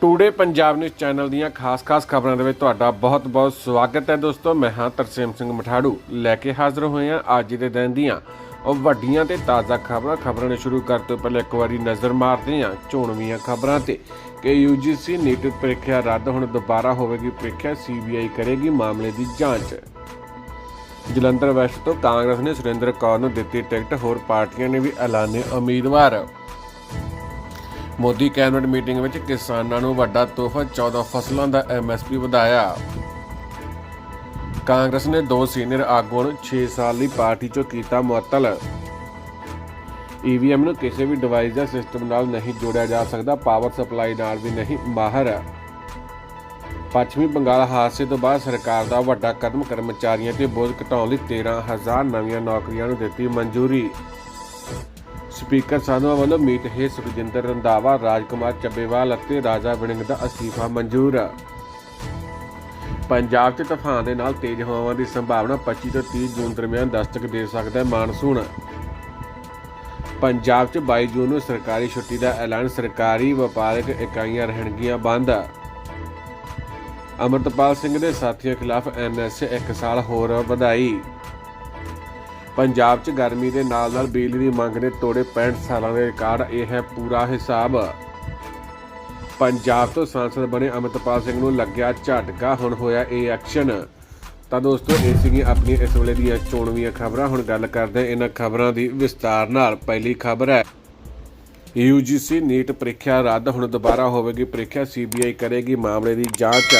Today Punjab news channel ਦੀਆਂ ਖਾਸ-ਖਾਸ ਖਬਰਾਂ ਦੇ ਵਿੱਚ ਤੁਹਾਡਾ ਬਹੁਤ-ਬਹੁਤ ਸਵਾਗਤ ਹੈ ਦੋਸਤੋ। ਮੈਂ ਹਾਂ ਤਰਸੇਮ ਸਿੰਘ ਮਠਾੜੂ। ਲੈ ਕੇ ਹਾਜ਼ਰ ਹੋਏ ਹਾਂ ਅੱਜ ਦੇ ਦਿਨ ਦੀਆਂ ਉਹ ਵੱਡੀਆਂ ਤੇ ਤਾਜ਼ਾ ਖਬਰਾਂ। ਖਬਰਾਂ ਨੂੰ ਸ਼ੁਰੂ ਕਰਨ ਤੋਂ ਪਹਿਲਾਂ ਇੱਕ ਵਾਰੀ ਨਜ਼ਰ ਮਾਰਦੇ ਹਾਂ ਚੋਣਵੀਆਂ ਖਬਰਾਂ ਤੇ। ਕਿ UGC ਨੀਟ ਪ੍ਰੀਖਿਆ ਰੱਦ ਹੁਣ ਦੁਬਾਰਾ ਹੋਵੇਗੀ। ਪ੍ਰੀਖਿਆ CBI ਕਰੇਗੀ ਮਾਮਲੇ ਦੀ ਜਾਂਚ। ਜਲੰਧਰ ਵੈਸਟ ਤੋਂ ਕਾਂਗਰਸ ਨੇ ਸੁਰਿੰਦਰ ਕੌਰ ਨੂੰ ਦਿੱਤੀ ਟਿਕਟ। ਹੋਰ ਪਾਰਟੀਆਂ ਨੇ ਵੀ ਐਲਾਨੇ ਉਮੀਦਵਾਰ। ਮੋਦੀ ਕੈਬਨਿਟ ਮੀਟਿੰਗ ਵਿੱਚ ਕਿਸਾਨਾਂ ਨੂੰ ਵੱਡਾ ਤੋਹਫਾ 14 ਫਸਲਾਂ ਦਾ ਐਮਐਸਪੀ ਵਧਾਇਆ। ਕਾਂਗਰਸ ਨੇ ਦੋ ਸੀਨੀਅਰ ਆਗੂਆਂ ਨੂੰ 6 ਸਾਲ ਲਈ ਪਾਰਟੀ ਚੋਂ ਕੀਤਾ ਮੁਅੱਤਲ। ਈਵੀਐਮ ਨੂੰ ਕਿਸੇ ਵੀ ਡਿਵਾਈਸ ਜਾਂ ਸਿਸਟਮ ਨਾਲ ਨਹੀਂ ਜੋੜਿਆ ਜਾ ਸਕਦਾ, ਪਾਵਰ ਸਪਲਾਈ ਨਾਲ ਵੀ ਨਹੀਂ, ਮਾਹਰ। ਪੱਛਮੀ ਬੰਗਾਲ ਹਾਦਸੇ ਤੋਂ ਬਾਅਦ ਸਰਕਾਰ ਦਾ ਵੱਡਾ ਕਦਮ ਕਰਮਚਾਰੀਆਂ ਤੇ ਬੋਝ ਘਟਾਉਣ ਲਈ 13000 ਨਵੀਆਂ ਨੌਕਰੀਆਂ ਨੂੰ ਦਿੱਤੀ ਮਨਜ਼ੂਰੀ। ਸਪੀਕਰ ਸਾਧਵਾ ਵੱਲੋਂ ਮੀਤ ਹੈ ਸੁਖਜਿੰਦਰ ਰੰਧਾਵਾ, ਰਾਜਕੁਮਾਰ ਚੱਬੇਵਾਲ ਅਤੇ ਰਾਜਾ ਵੜਿੰਗ ਦਾ ਅਸਤੀਫਾ ਮਨਜ਼ੂਰ। ਪੰਜਾਬ 'ਚ ਤੂਫਾਨ ਦੇ ਨਾਲ ਤੇਜ਼ ਹਵਾਵਾਂ ਦੀ ਸੰਭਾਵਨਾ 25 ਤੋਂ 30 ਜੂਨ ਦਰਮਿਆਨ ਦਸਤਕ ਦੇ ਸਕਦਾ ਹੈ ਮਾਨਸੂਨ। ਪੰਜਾਬ 'ਚ 22 ਜੂਨ ਨੂੰ ਸਰਕਾਰੀ ਛੁੱਟੀ ਦਾ ਐਲਾਨ, ਸਰਕਾਰੀ ਵਪਾਰਕ ਇਕਾਈਆਂ ਰਹਿਣਗੀਆਂ ਬੰਦ। ਅਮਰਤਪਾਲ ਸਿੰਘ ਦੇ ਸਾਥੀਆਂ ਖਿਲਾਫ ਐਨਐਸਏ 1 ਸਾਲ ਹੋਰ ਵਧਾਈ। ਪੰਜਾਬ 'ਚ ਗਰਮੀ ਦੇ ਨਾਲ ਨਾਲ ਬਿਜਲੀ ਦੀ ਮੰਗ ਨੇ ਤੋੜੇ 65 ਸਾਲਾਂ ਦੇ ਰਿਕਾਰਡ, ਇਹ ਹੈ ਪੂਰਾ ਹਿਸਾਬ। ਪੰਜਾਬ ਤੋਂ ਸੰਸਦ ਬਣੇ ਅਮਰਤਪਾਲ ਸਿੰਘ ਨੂੰ ਲੱਗਿਆ ਝਟਕਾ, ਹੁਣ ਹੋਇਆ ਇਹ ਐਕਸ਼ਨ। ਤਾਂ ਦੋਸਤੋ, ਇਹ ਸੀਗੀਆਂ ਆਪਣੀਆਂ ਇਸ ਵੇਲੇ ਦੀਆਂ ਚੋਣਵੀਆਂ ਖਬਰਾਂ। ਹੁਣ ਗੱਲ ਕਰਦੇ ਹਾਂ ਇਹਨਾਂ ਖਬਰਾਂ ਦੀ ਵਿਸਤਾਰ ਨਾਲ। ਪਹਿਲੀ ਖਬਰ ਹੈ UGC ਨੀਟ ਪ੍ਰੀਖਿਆ ਰੱਦ, ਹੁਣ ਦੁਬਾਰਾ ਹੋਵੇਗੀ ਪ੍ਰੀਖਿਆ CBI ਕਰੇਗੀ ਮਾਮਲੇ ਦੀ ਜਾਂਚ।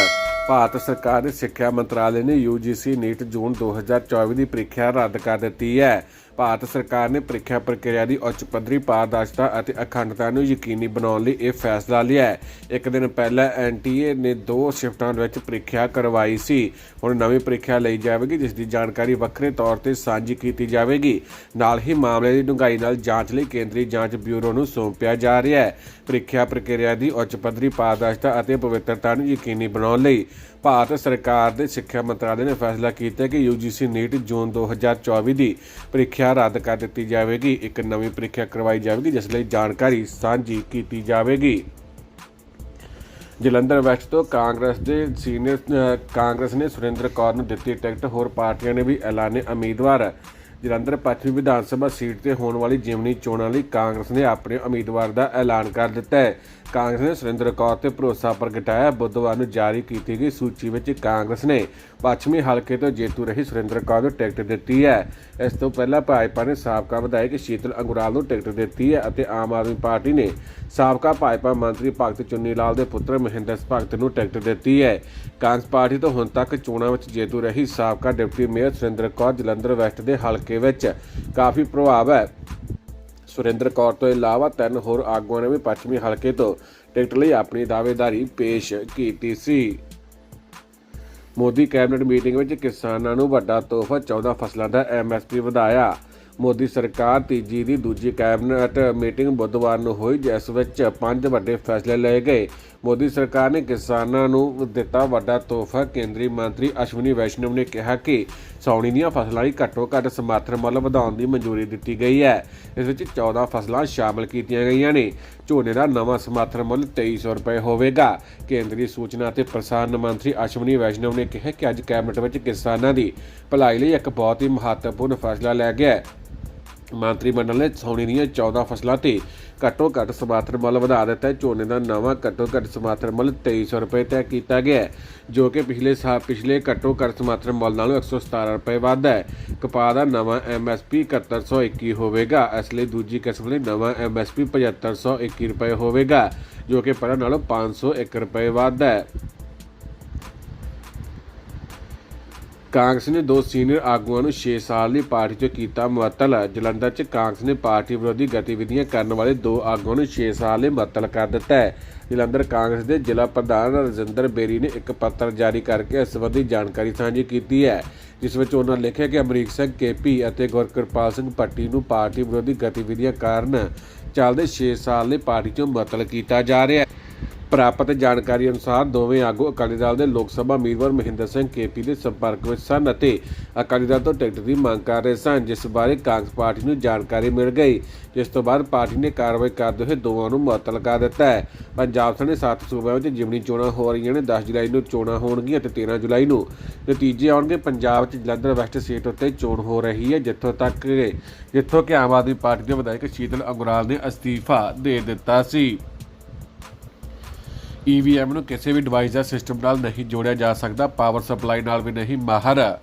ਭਾਰਤ ਸਰਕਾਰ ਦੇ ਸਿੱਖਿਆ ਮੰਤਰਾਲੇ ਨੇ UGC ਨੀਟ ਜੂਨ 2024 ਦੀ ਪ੍ਰੀਖਿਆ ਰੱਦ ਕਰ ਦਿੱਤੀ ਹੈ। ਭਾਰਤ ਸਰਕਾਰ ਨੇ ਪ੍ਰੀਖਿਆ ਪ੍ਰਕਿਰਿਆ ਦੀ ਉੱਚ ਪੱਧਰੀ ਪਾਰਦਰਸ਼ਤਾ ਅਤੇ ਅਖੰਡਤਾ ਨੂੰ ਯਕੀਨੀ ਬਣਾਉਣ ਲਈ ਇਹ ਫੈਸਲਾ ਲਿਆ ਹੈ। ਇੱਕ ਦਿਨ ਪਹਿਲਾਂ ਐਨਟੀਏ ਨੇ ਦੋ ਸ਼ਿਫਟਾਂ ਵਿੱਚ ਪ੍ਰੀਖਿਆ ਕਰਵਾਈ ਸੀ। ਹੁਣ ਨਵੀਂ ਪ੍ਰੀਖਿਆ ਲਈ ਜਾਵੇਗੀ, ਜਿਸ ਦੀ ਜਾਣਕਾਰੀ ਵੱਖਰੇ ਤੌਰ ਤੇ ਸਾਂਝੀ ਕੀਤੀ ਜਾਵੇਗੀ। ਨਾਲ ਹੀ ਮਾਮਲੇ ਦੀ ਡੂੰਘਾਈ ਨਾਲ ਜਾਂਚ ਲਈ ਕੇਂਦਰੀ ਜਾਂਚ ਬਿਊਰੋ ਨੂੰ ਸੌਂਪਿਆ ਜਾ ਰਿਹਾ ਹੈ। ਪ੍ਰੀਖਿਆ ਪ੍ਰਕਿਰਿਆ ਦੀ ਉੱਚ ਪੱਧਰੀ ਪਾਰਦਰਸ਼ਤਾ ਅਤੇ ਪਵਿੱਤਰਤਾ ਨੂੰ ਯਕੀਨੀ ਬਣਾਉਣ ਲਈ ਭਾਰਤ ਸਰਕਾਰ ਦੇ ਸਿੱਖਿਆ ਮੰਤਰਾਲੇ ਨੇ ਫੈਸਲਾ ਕੀਤਾ ਕਿ UGC ਨੀਟ ਜੂਨ 2024 ਦੀ ਪ੍ਰੀਖਿਆ ਰੱਦ ਕਰ ਦਿੱਤੀ ਜਾਵੇਗੀ। ਇੱਕ ਨਵੀਂ ਪ੍ਰੀਖਿਆ ਕਰਵਾਈ ਜਾਵੇਗੀ, ਜਿਸ ਲਈ ਜਾਣਕਾਰੀ ਸਾਂਝੀ ਕੀਤੀ ਜਾਵੇਗੀ। ਜਲੰਧਰ ਵੈਸਟ ਤੋਂ ਕਾਂਗਰਸ ਦੇ ਸੀਨੀਅਰ ਕਾਂਗਰਸ ਨੇ ਸੁਰਿੰਦਰ ਕੌਰ ਨੂੰ ਦਿੱਤੀ ਟਿਕਟ, ਹੋਰ ਪਾਰਟੀਆਂ ਨੇ ਵੀ ਐਲਾਨੇ ਉਮੀਦਵਾਰ। ਜਲੰਧਰ ਪੱਛਮੀ ਵਿਧਾਨ ਸਭਾ ਸੀਟ ਤੇ ਹੋਣ ਵਾਲੀ ਜਿਮਨੀ ਚੋਣਾਂ ਲਈ ਕਾਂਗਰਸ ਨੇ ਆਪਣੇ ਉਮੀਦਵਾਰ ਦਾ ਐਲਾਨ ਕਰ ਦਿੱਤਾ ਹੈ। ਕਾਂਗਰਸ ਨੇ ਸੁਰਿੰਦਰ ਕੌਰ ਤੇ ਭਰੋਸਾ ਪ੍ਰਗਟਾਇਆ ਬੁੱਧਵਾਰ ਨੂੰ ਜਾਰੀ ਕੀਤੀ ਗਈ ਸੂਚੀ ਵਿੱਚ ਕਾਂਗਰਸ ਨੇ ਪੱਛਮੀ ਹਲਕੇ ਤੋਂ ਜੇਤੂ ਰਹੀ ਸੁਰਿੰਦਰ ਕੌਰ ਨੂੰ ਟਿਕਟ ਦਿੱਤੀ ਹੈ। ਇਸ ਤੋਂ ਪਹਿਲਾਂ ਭਾਜਪਾ ਨੇ ਸਾਬਕਾ ਵਿਧਾਇਕ ਸ਼ੀਤਲ ਅੰਗੁਰਾਲ ਨੂੰ ਟਿਕਟ ਦਿੱਤੀ ਹੈ ਅਤੇ ਆਮ ਆਦਮੀ ਪਾਰਟੀ ਨੇ ਸਾਬਕਾ ਭਾਜਪਾ ਮੰਤਰੀ ਭਗਤ ਚੁੰਨੀ ਲਾਲ ਦੇ ਪੁੱਤਰ ਮਹਿੰਦਰ ਭਗਤ ਨੂੰ ਟਿਕਟ ਦਿੱਤੀ ਹੈ। ਕਾਂਗਰਸ ਪਾਰਟੀ ਤੋਂ ਹੁਣ ਤੱਕ ਚੋਣਾਂ ਵਿੱਚ ਜੇਤੂ ਰਹੀ ਸਾਬਕਾ deputy mayor Surinder Kaur Jalandhar West ਦੇ ਹਲਕੇ ਵਿੱਚ ਕਾਫੀ ਪ੍ਰਭਾਵ ਹੈ। ਸੁਰਿੰਦਰ ਕੌਰ ਤੋਂ ਇਲਾਵਾ ਤਿੰਨ ਹੋਰ ਆਗੂਆਂ ਨੇ ਵੀ ਪੱਛਮੀ ਹਲਕੇ ਤੋਂ ਟਿਕਟ ਲਈ ਆਪਣੀ ਦਾਅਵੇਦਾਰੀ ਪੇਸ਼ ਕੀਤੀ ਸੀ। ਮੋਦੀ ਕੈਬਨਿਟ ਮੀਟਿੰਗ ਵਿੱਚ ਕਿਸਾਨਾਂ ਨੂੰ ਵੱਡਾ ਤੋਹਫਾ 14 ਫਸਲਾਂ ਦਾ ਐਮਐਸਪੀ ਵਧਾਇਆ। ਮੋਦੀ ਸਰਕਾਰ ਤੀਜੀ ਦੀ ਦੂਜੀ ਕੈਬਨਿਟ ਮੀਟਿੰਗ ਬੁੱਧਵਾਰ ਨੂੰ ਹੋਈ, ਜਿਸ ਵਿੱਚ ਪੰਜ ਵੱਡੇ ਫੈਸਲੇ ਲਏ ਗਏ। ਮੋਦੀ ਸਰਕਾਰ ਨੇ ਕਿਸਾਨਾਂ ਨੂੰ ਦਿੱਤਾ ਵੱਡਾ ਤੋਹਫਾ। ਕੇਂਦਰੀ ਮੰਤਰੀ ਅਸ਼ਵਨੀ ਵੈਸ਼ਨਵ ਨੇ ਕਿਹਾ ਕਿ ਸੌਣੀ ਦੀਆਂ ਫਸਲਾਂ ਲਈ ਘੱਟੋ ਘੱਟ ਸਮਰਥਨ ਮੁੱਲ ਵਧਾਉਣ ਦੀ ਮਨਜ਼ੂਰੀ ਦਿੱਤੀ ਗਈ ਹੈ। ਇਸ ਵਿੱਚ 14 ਫਸਲਾਂ ਸ਼ਾਮਲ ਕੀਤੀਆਂ ਗਈਆਂ ਨੇ। ਝੋਨੇ ਦਾ ਨਵਾਂ ਸਮਰਥਨ ਮੁੱਲ 2300 ਰੁਪਏ ਹੋਵੇਗਾ। ਕੇਂਦਰੀ ਸੂਚਨਾ ਅਤੇ ਪ੍ਰਸਾਰਣ ਮੰਤਰੀ ਅਸ਼ਵਨੀ ਵੈਸ਼ਨਵ ਨੇ ਕਿਹਾ ਕਿ ਅੱਜ ਕੈਬਨਿਟ ਵਿੱਚ ਕਿਸਾਨਾਂ ਦੀ ਭਲਾਈ ਲਈ ਇੱਕ ਬਹੁਤ ਹੀ ਮਹੱਤਵਪੂਰਨ ਫੈਸਲਾ ਲਿਆ ਗਿਆ ਹੈ। ਮੰਤਰੀ ਮੰਡਲ ਨੇ ਸੌਣੀ ਦੀਆਂ 14 ਫਸਲਾਂ ਤੇ ਘੱਟੋ ਘੱਟ ਸਮਰਥਨ ਮੁੱਲ ਵਧਾ ਦਿੱਤਾ ਹੈ। ਝੋਨੇ ਦਾ ਨਵਾਂ ਘੱਟੋ ਘੱਟ ਸਮਰਥਨ ਮੁੱਲ 2300 ਰੁਪਏ ਤੈਅ ਕੀਤਾ ਗਿਆ ਹੈ, ਜੋ ਕਿ ਪਿਛਲੇ ਸਾਲ ਪਿਛਲੇ ਘੱਟੋ ਘੱਟ ਸਮਰਥਨ ਮੁੱਲ ਨਾਲੋਂ 117 ਰੁਪਏ ਵੱਧ ਹੈ। ਕਪਾਹ ਦਾ ਨਵਾਂ ਐਮਐਸਪੀ 7121 ਹੋਵੇਗਾ, ਇਸ ਲਈ ਦੂਜੀ ਕਿਸਮ ਲਈ ਨਵਾਂ ਐਮਐਸਪੀ 7521 ਰੁਪਏ ਹੋਵੇਗਾ, ਜੋ ਕਿ ਪਹਿਲਾਂ ਨਾਲੋਂ 501 ਰੁਪਏ ਵੱਧ ਹੈ। ਕਾਂਗਰਸ ਨੇ ਦੋ ਸੀਨੀਅਰ ਆਗੂਆਂ ਨੂੰ 6 ਸਾਲ ਲਈ ਪਾਰਟੀ ਤੋਂ ਕੀਤਾ ਮੁਅੱਤਲ। ਜਲੰਧਰ 'ਚ ਕਾਂਗਰਸ ਨੇ ਪਾਰਟੀ ਵਿਰੋਧੀ ਗਤੀਵਿਧੀਆਂ ਕਰਨ ਵਾਲੇ ਦੋ ਆਗੂਆਂ ਨੂੰ 6 ਸਾਲ ਲਈ ਮੁਅੱਤਲ ਕਰ ਦਿੱਤਾ ਹੈ। ਜਲੰਧਰ ਕਾਂਗਰਸ ਦੇ ਜ਼ਿਲ੍ਹਾ ਪ੍ਰਧਾਨ ਰਜਿੰਦਰ ਬੇਰੀ ਨੇ ਇੱਕ ਪੱਤਰ ਜਾਰੀ ਕਰਕੇ ਇਸ ਸੰਬੰਧੀ ਜਾਣਕਾਰੀ ਸਾਂਝੀ ਕੀਤੀ ਹੈ। ਜਿਸ ਵਿੱਚ ਉਹਨਾਂ ਲਿਖਿਆ ਕਿ ਅਮਰੀਕ ਸਿੰਘ ਕੇਪੀ ਅਤੇ ਗੁਰਕਿਰਪਾਲ ਸਿੰਘ ਪੱਟੀ ਨੂੰ ਪਾਰਟੀ ਵਿਰੋਧੀ ਗਤੀਵਿਧੀਆਂ ਕਾਰਨ ਚੱਲਦੇ 6 ਸਾਲ ਲਈ ਪਾਰਟੀ ਤੋਂ ਮੁਅੱਤਲ ਕੀਤਾ ਜਾ ਰਿਹਾ ਹੈ। ਪ੍ਰਾਪਤ ਜਾਣਕਾਰੀ ਅਨੁਸਾਰ ਦੋਵੇਂ ਆਗੂ ਅਕਾਲੀ ਦਲ ਦੇ ਲੋਕ ਸਭਾ ਉਮੀਦਵਾਰ ਮਹਿੰਦਰ ਸਿੰਘ ਕੇਪੀ ਦੇ ਸੰਪਰਕ ਵਿੱਚ ਸਨ ਅਤੇ ਅਕਾਲੀ ਦਲ ਤੋਂ ਟਿਕਟ ਦੀ ਮੰਗ ਕਰ ਰਹੇ ਸਨ, ਜਿਸ ਬਾਰੇ ਕਾਂਗਰਸ ਪਾਰਟੀ ਨੂੰ ਜਾਣਕਾਰੀ ਮਿਲ ਗਈ, ਜਿਸ ਤੋਂ ਬਾਅਦ ਪਾਰਟੀ ਨੇ ਕਾਰਵਾਈ ਕਰਦੇ ਹੋਏ ਦੋਵਾਂ ਨੂੰ ਮੁਅੱਤਲ ਕਰ ਦਿੱਤਾ ਹੈ। ਪੰਜਾਬ ਸਣੇ ਸੱਤ ਸੂਬਿਆਂ ਵਿੱਚ ਜਿਮਨੀ ਚੋਣਾਂ ਹੋ ਰਹੀਆਂ ਨੇ 10 ਜੁਲਾਈ ਨੂੰ ਚੋਣਾਂ ਹੋਣਗੀਆਂ ਅਤੇ 13 ਜੁਲਾਈ ਨੂੰ ਨਤੀਜੇ ਆਉਣਗੇ। ਪੰਜਾਬ ਵਿੱਚ ਜਲੰਧਰ ਵੈਸਟ ਸੀਟ ਉੱਤੇ ਚੋਣ ਹੋ ਰਹੀ ਹੈ, ਜਿੱਥੋਂ ਤੱਕ ਜਿੱਥੋਂ ਕਿ ਆਮ ਆਦਮੀ ਪਾਰਟੀ ਦੇ ਵਿਧਾਇਕ ਸ਼ੀਤਲ ਅੰਗੁਰਾਲ ਨੇ ਅਸਤੀਫਾ ਦੇ ਦਿੱਤਾ ਸੀ। ਈਵੀਐਮ ਨੂੰ ਕਿਸੇ ਵੀ ਡਿਵਾਈਸ ਜਾਂ ਸਿਸਟਮ ਨਾਲ ਨਹੀਂ ਜੋੜਿਆ ਜਾ ਸਕਦਾ ਪਾਵਰ ਸਪਲਾਈ ਨਾਲ ਵੀ ਨਹੀਂ, ਮਾਹਰ।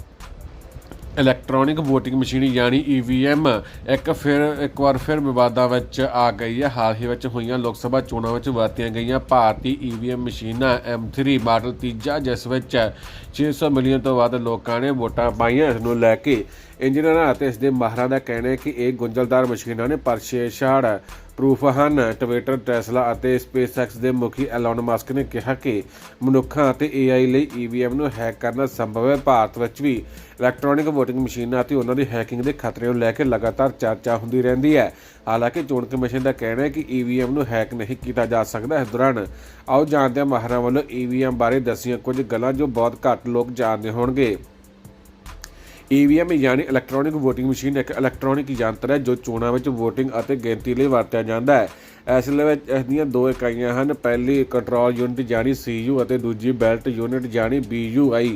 ਇਲੈਕਟ੍ਰੋਨਿਕ VOTING ਮਸ਼ੀਨ ਯਾਨੀ EVM ਇੱਕ ਫਿਰ, ਇੱਕ ਵਾਰ ਫਿਰ ਵਿਵਾਦਾਂ ਵਿੱਚ ਆ ਗਈ ਹੈ। ਹਾਲ ਹੀ ਵਿੱਚ ਹੋਈਆਂ ਲੋਕ ਸਭਾ ਚੋਣਾਂ ਵਿੱਚ ਵਰਤੀਆਂ ਗਈਆਂ ਭਾਰਤੀ EVM ਮਸ਼ੀਨਾਂ M3 ਮਾਡਲ ਤੀਜਾ, ਜਿਸ ਵਿੱਚ 600 ਮਿਲੀਅਨ ਤੋਂ ਵੱਧ ਲੋਕਾਂ ਨੇ ਵੋਟਾਂ ਪਾਈਆਂ ਇਸ ਨੂੰ ਲੈ ਕੇ। ਇੰਜੀਨੀਅਰਾਂ ਅਤੇ ਇਸ ਦੇ ਮਾਹਰਾਂ ਦਾ ਕਹਿਣਾ ਹੈ ਕਿ ਇਹ ਗੁੰਝਲਦਾਰ ਮਸ਼ੀਨਾਂ ਨੇ ਪਰਸ਼ੇਸ਼ਾੜ ਪ੍ਰੂਫ ਹਨ। ਟਵਿੱਟਰ, ਟੈਸਲਾ ਅਤੇ ਸਪੇਸਐਕਸ ਦੇ ਮੁਖੀ ਐਲਨ ਮਸਕ ਨੇ ਕਿਹਾ ਕਿ ਮਨੁੱਖਾਂ ਅਤੇ AI ਲਈ EVM ਨੂੰ ਹੈਕ ਕਰਨਾ ਸੰਭਵ ਹੈ। ਭਾਰਤ ਵਿੱਚ ਵੀ ਇਲੈਕਟ੍ਰੋਨਿਕ VOTING ਮਸ਼ੀਨਾਂ ਅਤੇ ਉਹਨਾਂ ਦੀ ਹੈਕਿੰਗ ਦੇ ਖਤਰੇ ਨੂੰ ਲੈ ਕੇ ਲਗਾਤਾਰ ਚਰਚਾ ਹੁੰਦੀ ਰਹਿੰਦੀ ਹੈ। ਹਾਲਾਂਕਿ ਚੋਣ ਕਮਿਸ਼ਨ ਦਾ ਕਹਿਣਾ ਹੈ ਕਿ EVM ਨੂੰ ਹੈਕ ਨਹੀਂ ਕੀਤਾ ਜਾ ਸਕਦਾ। ਇਸ ਦੌਰਾਨ ਆਓ ਜਾਣਦੇ ਹਾਂ ਮਾਹਰਾਂ ਵੱਲੋਂ EVM ਬਾਰੇ ਦੱਸੀਆਂ ਕੁਝ ਗੱਲਾਂ ਜੋ ਬਹੁਤ ਘੱਟ ਲੋਕ ਜਾਣਦੇ ਹੋਣਗੇ। EVM ਯਾਨੀ ਇਲੈਕਟ੍ਰੋਨਿਕ ਵੋਟਿੰਗ ਮਸ਼ੀਨ ਇੱਕ ਇਲੈਕਟ੍ਰੋਨਿਕ ਯੰਤਰ ਹੈ ਜੋ ਚੋਣਾਂ ਵਿੱਚ ਵੋਟਿੰਗ ਅਤੇ ਗਿਣਤੀ ਲਈ ਵਰਤਿਆ ਜਾਂਦਾ ਹੈ। ਇਸ ਲਈ ਵਿੱਚ ਇਸ ਦੀਆਂ ਦੋ ਇਕਾਈਆਂ ਹਨ ਪਹਿਲੀ ਕੰਟਰੋਲ ਯੂਨਿਟ ਜਾਨੀ CU ਅਤੇ ਦੂਜੀ ਬੈਲਟ ਯੂਨਿਟ ਜਾਨੀ BUI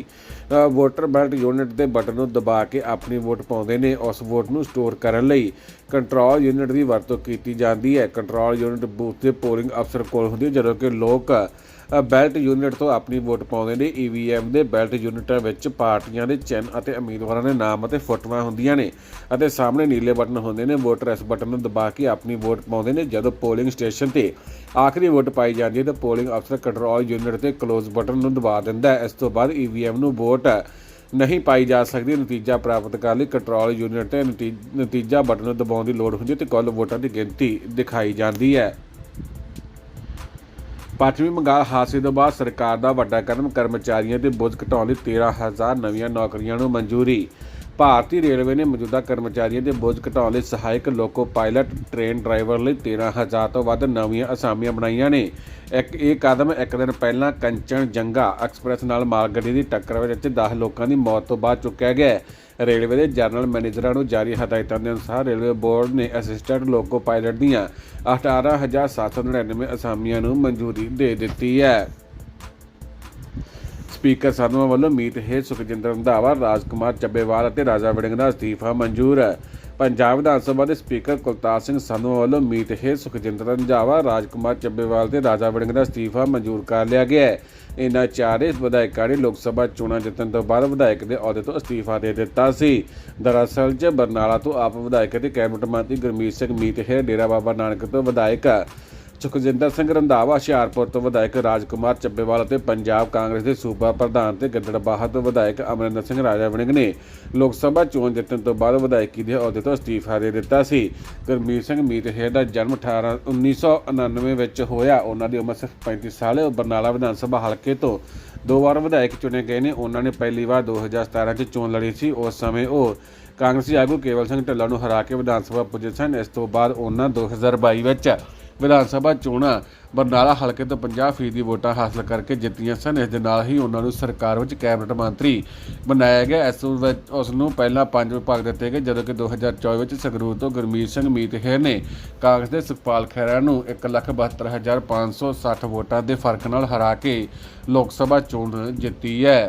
ਅ, ਵੋਟਰ ਬੈਲਟ ਯੂਨਿਟ ਦੇ ਬਟਨ ਨੂੰ ਦਬਾ ਕੇ ਆਪਣੀ ਵੋਟ ਪਾਉਂਦੇ ਨੇ ਉਸ ਵੋਟ ਨੂੰ ਸਟੋਰ ਕਰਨ ਲਈ। ਕੰਟਰੋਲ ਯੂਨਿਟ ਦੀ ਵਰਤੋਂ ਕੀਤੀ ਜਾਂਦੀ ਹੈ। ਕੰਟਰੋਲ ਯੂਨਿਟ ਬੂਥ ਦੇ ਪੋਲਿੰਗ ਅਫਸਰ ਕੋਲ ਹੁੰਦੀ ਹੈ ਜਦੋਂ ਕਿ ਲੋਕ ਬੈਲਟ ਯੂਨਿਟ ਤੋਂ ਆਪਣੀ ਵੋਟ ਪਾਉਂਦੇ ਨੇ। ਈਵੀਐਮ ਦੇ ਬੈਲਟ ਯੂਨਿਟਾਂ ਵਿੱਚ ਪਾਰਟੀਆਂ ਦੇ ਚਿੰਨ੍ਹ ਅਤੇ ਉਮੀਦਵਾਰਾਂ ਦੇ ਨਾਮ ਅਤੇ ਫੋਟੋਆਂ ਹੁੰਦੀਆਂ ਨੇ ਅਤੇ ਸਾਹਮਣੇ ਨੀਲੇ ਬਟਨ ਹੁੰਦੇ ਨੇ। ਵੋਟਰ ਇਸ ਬਟਨ ਨੂੰ ਦਬਾ ਕੇ ਆਪਣੀ ਵੋਟ ਪਾਉਂਦੇ ਨੇ। ਜਦੋਂ ਪੋਲਿੰਗ ਸਟੇਸ਼ਨ ਤੇ ਆਖਰੀ ਵੋਟ ਪਾਈ ਜਾਂਦੀ ਹੈ ਤਾਂ ਪੋਲਿੰਗ ਅਫਸਰ ਕੰਟਰੋਲ ਯੂਨਿਟ ਤੇ ਕਲੋਜ਼ ਬਟਨ ਨੂੰ ਦਬਾ ਦਿੰਦਾ ਹੈ। ਇਸ ਤੋਂ ਬਾਅਦ ਈਵੀਐਮ ਨੂੰ ਵੋਟ ਨਹੀਂ ਪਾਈ ਜਾ ਸਕਦੀ। ਨਤੀਜਾ ਪ੍ਰਾਪਤ ਕਰਨ ਲਈ ਕੰਟਰੋਲ ਯੂਨਿਟ ਤੇ ਨਤੀ- ਨਤੀਜਾ ਬਟਨ ਨੂੰ ਦਬਾਉਣ ਦੀ ਲੋੜ ਹੁੰਦੀ ਹੈ ਤੇ ਕੁੱਲ ਵੋਟਾਂ ਦੀ ਗਿਣਤੀ ਦਿਖਾਈ ਜਾਂਦੀ ਹੈ। ਪੱਛਮੀ ਬੰਗਾਲ ਹਾਦਸੇ ਤੋਂ ਬਾਅਦ ਸਰਕਾਰ ਦਾ ਵੱਡਾ ਕਦਮ, ਕਰਮਚਾਰੀਆਂ ਦੇ ਬੋਝ ਘਟਾਉਣ ਲਈ 13000 ਨਵੀਆਂ ਨੌਕਰੀਆਂ ਨੂੰ ਮਨਜ਼ੂਰੀ। ਭਾਰਤੀ ਰੇਲਵੇ ਨੇ ਮੌਜੂਦਾ ਕਰਮਚਾਰੀਆਂ ਦੇ ਬੋਝ ਘਟਾਉਣ ਲਈ ਸਹਾਇਕ ਲੋਕੋ ਪਾਇਲਟ, ਟ੍ਰੇਨ ਡਰਾਈਵਰ ਲਈ 13000 ਤੋਂ ਵੱਧ ਨਵੀਆਂ ਅਸਾਮੀਆਂ ਬਣਾਈਆਂ ਨੇ। ਇੱਕ, ਇਹ ਕਦਮ ਇੱਕ ਦਿਨ ਪਹਿਲਾਂ ਕੰਚਨ ਜੰਗਾ ਐਕਸਪ੍ਰੈਸ ਨਾਲ ਮਾਲਗੱਡੀ ਦੀ ਟੱਕਰ ਵਿੱਚ 10 ਲੋਕਾਂ ਦੀ ਮੌਤ ਤੋਂ ਬਾਅਦ ਚੁੱਕਿਆ ਗਿਆ। ਰੇਲਵੇ ਦੇ ਜਨਰਲ ਮੈਨੇਜਰਾਂ ਨੂੰ ਜਾਰੀ ਹਦਾਇਤਾਂ ਦੇ ਅਨੁਸਾਰ ਰੇਲਵੇ ਬੋਰਡ ਨੇ ਅਸਿਸਟੈਂਟ ਲੋਕੋ ਪਾਇਲਟ ਦੀਆਂ 18799 ਅਸਾਮੀਆਂ ਨੂੰ ਮਨਜ਼ੂਰੀ ਦੇ ਦਿੱਤੀ ਹੈ। ਸਪੀਕਰ ਸਾਧੂਆਂ ਵੱਲੋਂ ਮੀਤ ਹੈ ਸੁਖਜਿੰਦਰ ਰੰਧਾਵਾ, ਰਾਜਕੁਮਾਰ ਚੱਬੇਵਾਲ ਅਤੇ ਰਾਜਾ ਵੜਿੰਗ ਦਾ ਅਸਤੀਫਾ ਮਨਜ਼ੂਰ ਹੈ। ਪੰਜਾਬ ਵਿਧਾਨ ਸਭਾ ਦੇ ਸਪੀਕਰ ਕੁਲਤਾਰ ਸਿੰਘ ਸੰਧਵਾ ਵੱਲੋਂ ਮੀਤ ਹੈ ਸੁਖਜਿੰਦਰ ਰੰਧਾਵਾ, ਰਾਜਕੁਮਾਰ ਚੱਬੇਵਾਲ ਤੇ ਰਾਜਾ ਵੜਿੰਗ ਦਾ ਅਸਤੀਫਾ ਮਨਜ਼ੂਰ ਕਰ ਲਿਆ ਗਿਆ ਹੈ। ਇਹਨਾਂ ਚਾਰੇ ਵਿਧਾਇਕਾਂ ਨੇ ਲੋਕ ਸਭਾ ਚੋਣਾਂ ਜਿੱਤਣ ਤੋਂ ਬਾਅਦ ਵਿਧਾਇਕ ਦੇ ਅਹੁਦੇ ਤੋਂ ਅਸਤੀਫਾ ਦੇ ਦਿੱਤਾ ਸੀ। ਦਰਅਸਲ 'ਚ ਬਰਨਾਲਾ ਤੋਂ ਆਪ ਵਿਧਾਇਕ ਤੇ ਕੈਬਨਿਟ ਮੰਤਰੀ ਗੁਰਮੀਤ ਸਿੰਘ ਮੀਤ ਹੈ ਡੇਰਾ ਬਾਬਾ ਨਾਨਕ ਤੋਂ ਵਿਧਾਇਕ ਸੁਖਜਿੰਦਰ ਸਿੰਘ ਰੰਧਾਵਾ ਹੁਸ਼ਿਆਰਪੁਰ ਤੋਂ ਵਿਧਾਇਕ ਰਾਜਕੁਮਾਰ ਚੱਬੇਵਾਲ ਅਤੇ ਪੰਜਾਬ ਕਾਂਗਰਸ ਦੇ ਸੂਬਾ ਪ੍ਰਧਾਨ ਤੇ ਗਿੱਦੜਬਾਹਾ ਤੋਂ ਵਿਧਾਇਕ ਅਮਰਿੰਦਰ ਸਿੰਘ ਰਾਜਾ ਵੜਿੰਗ ਨੇ ਲੋਕ ਸਭਾ ਚੋਣ ਜਿੱਤਣ ਤੋਂ ਬਾਅਦ ਵਿਧਾਇਕੀ ਦੇ ਅਹੁਦੇ ਤੋਂ ਅਸਤੀਫਾ ਦੇ ਦਿੱਤਾ ਸੀ। ਗੁਰਮੀਤ ਸਿੰਘ ਮੀਤਹੇਰ ਦਾ ਜਨਮ 18 1999 ਵਿੱਚ ਹੋਇਆ। ਉਹਨਾਂ ਦੀ ਉਮਰ ਸਿਰਫ 35 ਸਾਲ ਹੈ। ਉਹ ਬਰਨਾਲਾ ਵਿਧਾਨ ਸਭਾ ਹਲਕੇ ਤੋਂ ਦੋ ਵਾਰ ਵਿਧਾਇਕ ਚੁਣੇ ਗਏ ਨੇ। ਉਹਨਾਂ ਨੇ ਪਹਿਲੀ ਵਾਰ 2017 ਚ ਚੋਣ ਲੜੀ ਸੀ। ਉਸ ਸਮੇਂ ਉਹ ਕਾਂਗਰਸੀ ਆਗੂ ਕੇਵਲ ਸਿੰਘ ਢੱਲਾ ਨੂੰ ਹਰਾ ਕੇ ਵਿਧਾਨ ਸਭਾ ਪੁੱਜੇ ਸਨ। ਇਸ ਤੋਂ ਬਾਅਦ ਉਹਨਾਂ 2022 ਵਿੱਚ ਵਿਧਾਨ ਸਭਾ ਚੋਣਾਂ ਬਰਨਾਲਾ ਹਲਕੇ ਤੋਂ 50% ਦੀ ਵੋਟਾਂ ਹਾਸਲ ਕਰਕੇ ਜਿੱਤੀਆਂ ਸਨ। ਇਸ ਦੇ ਨਾਲ ਹੀ ਉਹਨਾਂ ਨੂੰ ਸਰਕਾਰ ਵਿੱਚ ਕੈਬਨਿਟ ਮੰਤਰੀ ਬਣਾਇਆ ਗਿਆ। ਇਸ ਵਿੱਚ ਉਸ ਨੂੰ ਪਹਿਲਾਂ ਪੰਜ ਵਿਭਾਗ ਦਿੱਤੇ ਗਏ, ਜਦੋਂ ਕਿ 2024 ਵਿੱਚ ਸੰਗਰੂਰ ਤੋਂ ਗੁਰਮੀਤ ਸਿੰਘ ਮੀਤਹੇਰ ਨੇ ਕਾਂਗਰਸ ਦੇ ਸੁਖਪਾਲ ਖਹਿਰਾ ਨੂੰ 172560 ਵੋਟਾਂ ਦੇ ਫ਼ਰਕ ਨਾਲ ਹਰਾ ਕੇ ਲੋਕ ਸਭਾ ਚੋਣ ਜਿੱਤੀ ਹੈ।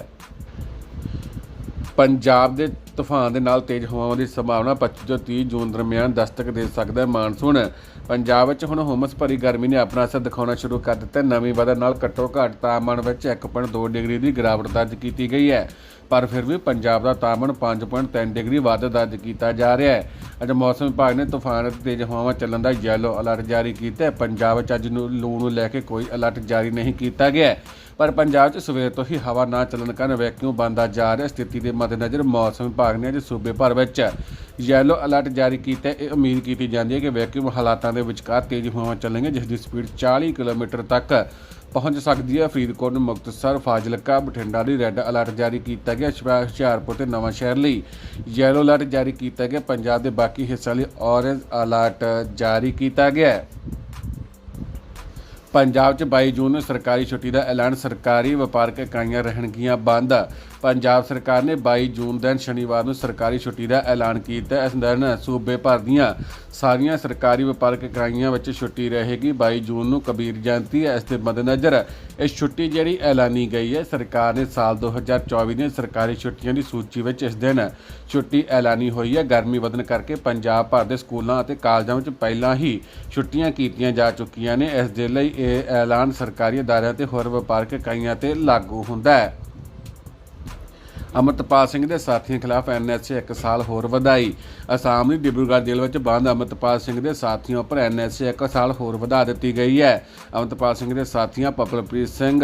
ਪੰਜਾਬ ਦੇ ਤੂਫਾਨ ਦੇ ਨਾਲ ਤੇਜ਼ ਹਵਾਵਾਂ ਦੀ ਸੰਭਾਵਨਾ 25 ਤੋਂ 30 ਜੂਨ ਦਰਮਿਆਨ ਦਸਤਕ ਦੇ ਸਕਦਾ ਹੈ। ਮਾਨਸੂਨ ਪੰਜਾਬ ਵਿੱਚ ਹੁਣ ਹੁਮਸ ਭਰੀ ਗਰਮੀ ਨੇ ਆਪਣਾ ਅਸਰ ਦਿਖਾਉਣਾ ਸ਼ੁਰੂ ਕਰ ਦਿੱਤਾ। ਨਵੀਂ ਵਧਣ ਨਾਲ ਘੱਟੋ ਘੱਟ ਤਾਪਮਾਨ ਵਿੱਚ 1.2 ਡਿਗਰੀ ਦੀ ਗਿਰਾਵਟ ਦਰਜ ਕੀਤੀ ਗਈ ਹੈ। ਪਰ ਫਿਰ ਵੀ ਪੰਜਾਬ ਦਾ ਤਾਪਮਾਨ 5.3 ਡਿਗਰੀ ਵੱਧ ਦਰਜ ਕੀਤਾ ਜਾ ਰਿਹਾ ਹੈ। ਅੱਜ ਮੌਸਮ ਵਿਭਾਗ ਨੇ ਤੂਫਾਨ ਅਤੇ ਤੇਜ਼ ਹਵਾਵਾਂ ਚੱਲਣ ਦਾ ਯੈਲੋ ਅਲਰਟ ਜਾਰੀ ਕੀਤਾ ਹੈ। ਪੰਜਾਬ ਵਿੱਚ ਅੱਜ ਨੂੰ ਲੂ ਨੂੰ ਲੈ ਕੇ ਕੋਈ ਅਲਰਟ ਜਾਰੀ ਨਹੀਂ ਕੀਤਾ ਗਿਆ ਹੈ। ਪਰ ਪੰਜਾਬ 'ਚ ਸਵੇਰ ਤੋਂ ਹੀ ਹਵਾ ਨਾ ਚੱਲਣ ਕਾਰਨ ਵੈਕਿਊਮ ਬਣਦਾ ਜਾ ਰਿਹਾ। ਸਥਿਤੀ ਦੇ ਮੱਦੇਨਜ਼ਰ ਮੌਸਮ ਵਿਭਾਗ ਨੇ ਅੱਜ ਸੂਬੇ ਭਰ ਵਿੱਚ ਯੈਲੋ ਅਲਰਟ ਜਾਰੀ ਕੀਤਾ। ਹੈ। ਇਹ ਉਮੀਦ ਕੀਤੀ ਜਾਂਦੀ ਹੈ ਕਿ ਵੈਕਿਊਮ ਹਾਲਾਤਾਂ ਦੇ ਵਿਚਕਾਰ ਤੇਜ਼ ਹਵਾਵਾਂ ਚੱਲਣਗੀਆਂ, ਜਿਸ ਦੀ ਸਪੀਡ 40 ਕਿਲੋਮੀਟਰ ਤੱਕ ਪਹੁੰਚ ਸਕਦੀ ਹੈ। ਫਰੀਦਕੋਟ, ਮੁਕਤਸਰ, ਫਾਜ਼ਿਲਕਾ, ਬਠਿੰਡਾ ਲਈ ਰੈੱਡ ਅਲਰਟ ਜਾਰੀ ਕੀਤਾ ਗਿਆ। ਹੁਸ਼ਿਆਰਪੁਰ ਤੇ ਨਵਾਂ ਸ਼ਹਿਰ ਲਈ ਯੈਲੋ ਅਲਰਟ ਜਾਰੀ ਕੀਤਾ ਗਿਆ। ਪੰਜਾਬ ਦੇ ਬਾਕੀ ਹਿੱਸਿਆਂ ਲਈ ਔਰੇਂਜ ਅਲਰਟ ਜਾਰੀ ਕੀਤਾ ਗਿਆ। ਪੰਜਾਬ 'ਚ 22 ਜੂਨ ਨੂੰ ਸਰਕਾਰੀ ਛੁੱਟੀ ਦਾ ਐਲਾਨ ਸਰਕਾਰੀ ਵਪਾਰਕ ਇਕਾਈਆਂ ਰਹਿਣਗੀਆਂ ਬੰਦ। ਪੰਜਾਬ ਸਰਕਾਰ ਨੇ 22 ਜੂਨ ਦਿਨ ਸ਼ਨੀਵਾਰ ਨੂੰ ਸਰਕਾਰੀ ਛੁੱਟੀ ਦਾ ਐਲਾਨ ਕੀਤਾ। ਇਸ ਦਿਨ ਸੂਬੇ ਭਰ ਦੀਆਂ ਸਾਰੀਆਂ ਸਰਕਾਰੀ ਵਪਾਰਕ ਇਕਾਈਆਂ ਵਿੱਚ ਛੁੱਟੀ ਰਹੇਗੀ। 22 ਜੂਨ ਨੂੰ ਕਬੀਰ ਜਯੰਤੀ ਹੈ। ਇਸ ਦੇ ਮੱਦੇਨਜ਼ਰ ਇਹ ਛੁੱਟੀ ਜਿਹੜੀ ਐਲਾਨੀ ਗਈ ਹੈ, ਸਰਕਾਰ ਨੇ ਸਾਲ 2024 ਦੀਆਂ ਸਰਕਾਰੀ ਛੁੱਟੀਆਂ ਦੀ ਸੂਚੀ ਵਿੱਚ ਇਸ ਦਿਨ ਛੁੱਟੀ ਐਲਾਨੀ ਹੋਈ ਹੈ। ਗਰਮੀ ਵਧਣ ਕਰਕੇ ਪੰਜਾਬ ਭਰ ਦੇ ਸਕੂਲਾਂ ਅਤੇ ਕਾਲਜਾਂ ਵਿੱਚ ਪਹਿਲਾਂ ਹੀ ਛੁੱਟੀਆਂ ਕੀਤੀਆਂ ਜਾ ਚੁੱਕੀਆਂ ਨੇ। ਇਸ ਦੇ ਲਈ ਇਹ ਐਲਾਨ ਸਰਕਾਰੀ ਅਦਾਰਿਆਂ ਤੇ ਹੋਰ ਵਪਾਰਕ ਇਕਾਈਆਂ ਤੇ ਲਾਗੂ ਹੁੰਦਾ ਹੈ। ਅਮਰਤਪਾਲ ਸਿੰਘ ਦੇ ਸਾਥੀਆਂ ਖਿਲਾਫ ਐਨਐਸਏ 1 ਸਾਲ ਹੋਰ ਵਧਾਈ। ਅਸਾਮ ਦੀ ਡਿਬਰੂਗੜ੍ਹ ਜੇਲ੍ਹ ਵਿੱਚ ਬੰਦ ਅਮਰਤਪਾਲ ਸਿੰਘ ਦੇ ਸਾਥੀਆਂ ਉੱਪਰ ਐਨਐਸਏ 1 ਸਾਲ ਹੋਰ ਵਧਾ ਦਿੱਤੀ ਗਈ ਹੈ। ਅਮਰਤਪਾਲ ਸਿੰਘ ਦੇ ਸਾਥੀਆਂ ਪਪਲਪ੍ਰੀਤ ਸਿੰਘ,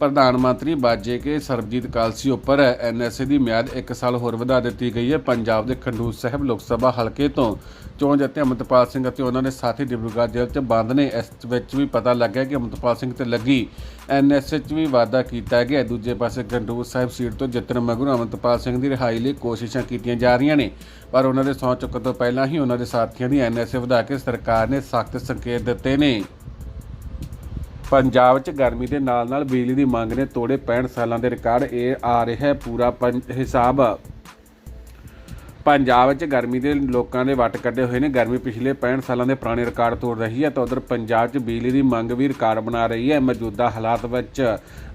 ਪ੍ਰਧਾਨ ਮੰਤਰੀ ਬਾਜੇ ਕੇ, ਸਰਬਜੀਤ ਕਾਲਸੀ ਉੱਪਰ ਐਨਐਸਏ ਦੀ ਮਿਆਦ 1 ਸਾਲ ਹੋਰ ਵਧਾ ਦਿੱਤੀ ਗਈ ਹੈ। ਪੰਜਾਬ ਦੇ ਖੰਡੂਰ ਸਾਹਿਬ ਲੋਕ ਸਭਾ ਹਲਕੇ ਤੋਂ ਚੋਣ ਜਿੱਤੇ ਅਮਰਤਪਾਲ ਸਿੰਘ ਅਤੇ ਉਹਨਾਂ ਦੇ ਸਾਥੀ ਡਿਬਰੂਗੜ੍ਹ ਜੇਲ੍ਹ 'ਚ ਬੰਦ ਨੇ, ਇਸ ਵਿੱਚ ਵੀ ਪਤਾ ਲੱਗਿਆ ਕਿ ਅਮਰਤਪਾਲ ਸਿੰਘ ਤੇ ਲੱਗੀ ਐਨਐਸਏ 'ਚ ਵੀ ਵਾਅਦਾ ਕੀਤਾ ਗਿਆ। ਦੂਜੇ ਪਾਸੇ ਗੰਡੂਰ ਸਾਹਿਬ ਸੀਟ ਤੋਂ ਜਿੱਤਣ ਮਗਰੋਂ ਅਮਰਤਪਾਲ ਸਿੰਘ ਦੀ ਰਿਹਾਈ ਲਈ ਕੋਸ਼ਿਸ਼ਾਂ ਕੀਤੀਆਂ ਜਾ ਰਹੀਆਂ ਨੇ, ਪਰ ਉਹਨਾਂ ਦੇ ਸਹੁੰ ਚੁੱਕਣ ਤੋਂ ਪਹਿਲਾਂ ਹੀ ਉਹਨਾਂ ਦੇ ਸਾਥੀਆਂ ਦੀ ਐਨਐਸਏ ਵਧਾ ਕੇ ਸਰਕਾਰ ਨੇ ਸਖਤ ਸੰਕੇਤ ਦਿੱਤੇ ਨੇ। ਪੰਜਾਬ 'ਚ ਗਰਮੀ ਦੇ ਨਾਲ-ਨਾਲ ਬਿਜਲੀ ਦੀ ਮੰਗ ਨੇ ਤੋੜੇ 65 ਸਾਲਾਂ ਦੇ ਰਿਕਾਰਡ, ਇਹ ਆ ਰਿਹਾ ਪੂਰਾ ਪੰਜ- ਹਿਸਾਬ। ਪੰਜਾਬ ਵਿੱਚ ਗਰਮੀ ਦੇ ਲੋਕਾਂ ਦੇ ਵੱਟ ਕੱਢੇ ਹੋਏ ਨੇ। ਗਰਮੀ ਪਿਛਲੇ 65 ਸਾਲਾਂ ਦੇ ਪੁਰਾਣੇ ਰਿਕਾਰਡ ਤੋੜ ਰਹੀ ਹੈ ਤਾਂ ਉਧਰ ਪੰਜਾਬ 'ਚ ਬਿਜਲੀ ਦੀ ਮੰਗ ਵੀ ਰਿਕਾਰਡ ਬਣਾ ਰਹੀ ਹੈ। ਮੌਜੂਦਾ ਹਾਲਾਤ ਵਿੱਚ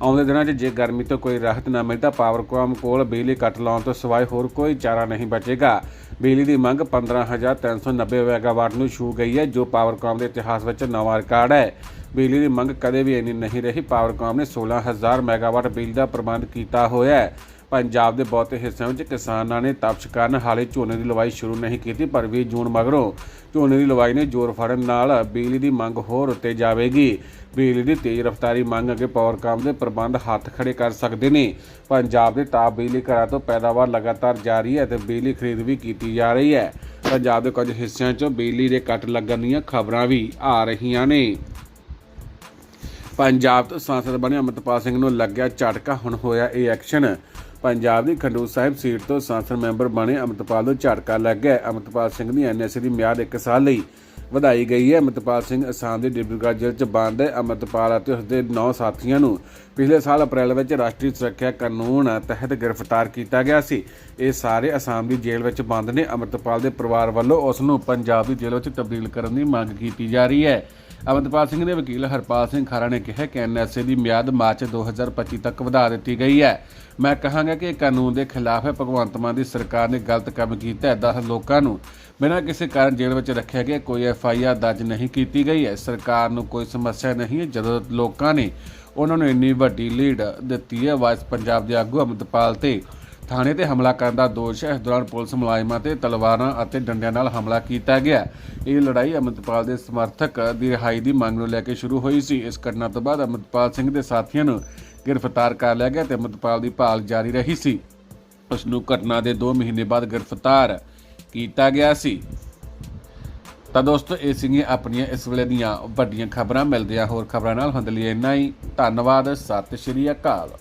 ਆਉਂਦੇ ਦਿਨਾਂ 'ਚ ਜੇ ਗਰਮੀ ਤੋਂ ਕੋਈ ਰਾਹਤ ਨਾ ਮਿਲੇ ਤਾਂ ਪਾਵਰਕਾਮ ਕੋਲ ਬਿਜਲੀ ਕੱਟ ਲਾਉਣ ਤੋਂ ਸਿਵਾਏ ਹੋਰ ਕੋਈ ਚਾਰਾ ਨਹੀਂ ਬਚੇਗਾ। ਬਿਜਲੀ ਦੀ ਮੰਗ 15390 ਮੈਗਾਵਾਟ ਨੂੰ ਛੂ ਗਈ ਹੈ, ਜੋ ਪਾਵਰਕਾਮ ਦੇ ਇਤਿਹਾਸ ਵਿੱਚ ਨਵਾਂ ਰਿਕਾਰਡ ਹੈ। ਬਿਜਲੀ ਦੀ ਮੰਗ ਕਦੇ ਵੀ ਇੰਨੀ ਨਹੀਂ ਰਹੀ। ਪਾਵਰਕਾਮ ਨੇ 16000 ਮੈਗਾਵਾਟ ਬਿਜਲੀ ਦਾ ਪ੍ਰਬੰਧ ਕੀਤਾ ਹੋਇਆ ਹੈ। ਪੰਜਾਬ ਦੇ ਬਹੁਤੇ ਹਿੱਸਿਆਂ ਵਿੱਚ ਕਿਸਾਨਾਂ ਨੇ ਤਪਸ਼ ਕਾਰਨ ਹਾਲੇ ਝੋਨੇ ਦੀ ਲਵਾਈ ਸ਼ੁਰੂ ਨਹੀਂ ਕੀਤੀ, ਪਰ 20 ਜੂਨ ਮਗਰੋਂ ਝੋਨੇ ਦੀ ਲਵਾਈ ਨੇ ਜ਼ੋਰ ਫੜਨ ਨਾਲ ਬਿਜਲੀ ਦੀ ਮੰਗ ਹੋਰ ਉੱਤੇ ਜਾਵੇਗੀ। ਬਿਜਲੀ ਦੀ ਤੇਜ਼ ਰਫ਼ਤਾਰੀ ਮੰਗ ਅੱਗੇ ਪਾਵਰਕਾਮ ਦੇ ਪ੍ਰਬੰਧ ਹੱਥ ਖੜੇ ਕਰ ਸਕਦੇ ਨੇ। ਪੰਜਾਬ ਦੇ ਤਾਪ ਬਿਜਲੀ ਘਰਾਂ ਤੋਂ ਪੈਦਾਵਾਰ ਲਗਾਤਾਰ ਜਾਰੀ ਹੈ ਤੇ ਬਿਜਲੀ ਖਰੀਦ ਵੀ ਕੀਤੀ ਜਾ ਰਹੀ ਹੈ। ਪੰਜਾਬ ਦੇ ਕੁਝ ਹਿੱਸਿਆਂ 'ਚੋਂ ਬਿਜਲੀ ਦੇ ਕੱਟ ਲੱਗਣ ਦੀਆਂ ਖਬਰਾਂ ਵੀ ਆ ਰਹੀਆਂ ਨੇ। ਪੰਜਾਬ ਤੋਂ ਸੰਸਦ ਬਣੇ ਅਮਰਤਪਾਲ ਸਿੰਘ ਨੂੰ ਲੱਗਿਆ ਝਟਕਾ, ਹੁਣ ਹੋਇਆ ਇਹ ਐਕਸ਼ਨ। ਪੰਜਾਬ ਦੀ ਖੰਡੂਰ ਸਾਹਿਬ ਸੀਟ ਤੋਂ ਸੰਸਦ ਮੈਂਬਰ ਬਣੇ ਅਮਰਤਪਾਲ ਨੂੰ ਝਟਕਾ ਲੱਗ ਗਿਆ। ਅਮਰਤਪਾਲ ਸਿੰਘ ਦੀ ਐਨਐਸਏ ਦੀ ਮਿਆਦ 1 ਸਾਲ ਲਈ ਵਧਾਈ ਗਈ ਹੈ। ਅਮਰਤਪਾਲ ਸਿੰਘ ਅਸਾਮ ਦੇ ਡਿਬਰੂਗੜ੍ਹ ਜੇਲ੍ਹ 'ਚ ਬੰਦ ਹੈ। ਅਮਰਤਪਾਲ ਅਤੇ ਉਸਦੇ 9 ਸਾਥੀਆਂ ਨੂੰ ਪਿਛਲੇ ਸਾਲ ਅਪ੍ਰੈਲ ਵਿੱਚ ਰਾਸ਼ਟਰੀ ਸੁਰੱਖਿਆ ਕਾਨੂੰਨ ਤਹਿਤ ਗ੍ਰਿਫਤਾਰ ਕੀਤਾ ਗਿਆ ਸੀ। ਇਹ ਸਾਰੇ ਅਸਾਮ ਦੀ ਜੇਲ੍ਹ ਵਿੱਚ ਬੰਦ ਨੇ। ਅਮਰਤਪਾਲ ਦੇ ਪਰਿਵਾਰ ਵੱਲੋਂ ਉਸ ਨੂੰ ਪੰਜਾਬ ਦੀ ਜੇਲ੍ਹ ਵਿੱਚ ਤਬਦੀਲ ਕਰਨ ਦੀ ਮੰਗ ਕੀਤੀ ਜਾ ਰਹੀ ਹੈ। ਅਮਰਪਾਲ ਸਿੰਘ ਦੇ ਵਕੀਲ ਹਰਪਾਲ ਸਿੰਘ ਖਾਰਾ ਨੇ ਕਿਹਾ ਕਿ ਐਨਐਸਏ ਦੀ ਮਿਆਦ ਮਾਰਚ 2025 ਤੱਕ ਵਧਾ ਦਿੱਤੀ ਗਈ ਹੈ। ਮੈਂ ਕਹਾਂਗਾ ਕਿ ਇਹ ਕਾਨੂੰਨ ਦੇ ਖਿਲਾਫ ਹੈ। ਭਗਵੰਤ ਮਾਨ ਦੀ ਸਰਕਾਰ ਨੇ ਗਲਤ ਕੰਮ ਕੀਤਾ ਹੈ। 10 ਲੋਕਾਂ ਨੂੰ ਬਿਨਾਂ ਕਿਸੇ ਕਾਰਨ ਜੇਲ੍ਹ ਵਿੱਚ ਰੱਖਿਆ ਗਿਆ। ਕੋਈ ਐੱਫ ਆਈ ਆਰ ਦਰਜ ਨਹੀਂ ਕੀਤੀ ਗਈ ਹੈ। ਸਰਕਾਰ ਨੂੰ ਕੋਈ ਸਮੱਸਿਆ ਨਹੀਂ ਹੈ। ਜਦੋਂ ਲੋਕਾਂ ਨੇ ਉਹਨਾਂ ਨੂੰ ਇੰਨੀ ਵੱਡੀ ਲੀਡ ਦਿੱਤੀ ਹੈ, ਵਾਇਸ ਪੰਜਾਬ ਦੇ ਆਗੂ ਅਮਰਪਾਲ ਤੇ ਥਾਣੇ ਤੇ ਹਮਲਾ ਕਰਨ ਦਾ ਦੋਸ਼ ਹੈ। ਇਸ ਦੌਰਾਨ ਪੁਲਿਸ ਮੁਲਾਜ਼ਮਾਂ ਤੇ ਤਲਵਾਰਾਂ ਅਤੇ ਡੰਡਿਆਂ ਨਾਲ ਹਮਲਾ ਕੀਤਾ ਗਿਆ। ਇਹ ਲੜਾਈ ਅਮਰਪਾਲ ਦੇ ਸਮਰਥਕ ਦੀ ਰਿਹਾਈ ਦੀ ਮੰਗ ਨੂੰ ਲੈ ਕੇ ਸ਼ੁਰੂ ਹੋਈ ਸੀ। ਇਸ ਘਟਨਾ ਤੋਂ ਬਾਅਦ ਅਮਰਪਾਲ ਸਿੰਘ ਦੇ ਸਾਥੀਆਂ ਨੂੰ ਗ੍ਰਿਫਤਾਰ ਕਰ ਲਿਆ ਗਿਆ ਤੇ ਅਮਰਪਾਲ ਦੀ ਭਾਲ ਜਾਰੀ ਰਹੀ ਸੀ। ਉਸ ਨੂੰ ਘਟਨਾ ਦੇ 2 ਮਹੀਨੇ ਬਾਅਦ ਗ੍ਰਿਫਤਾਰ ਕੀਤਾ ਗਿਆ ਸੀ। ਤਾਂ ਦੋਸਤੋ, ਇਹ ਸੀਗੀਆਂ ਆਪਣੀਆਂ ਇਸ ਵੇਲੇ ਦੀਆਂ ਵੱਡੀਆਂ ਖਬਰਾਂ। ਮਿਲਦੇ ਆ ਹੋਰ ਖਬਰਾਂ ਨਾਲ। ਹੁੰਦੇ ਲਈ ਇੰਨਾ ਹੀ ਧੰਨਵਾਦ। ਸਤਿ ਸ਼੍ਰੀ ਅਕਾਲ।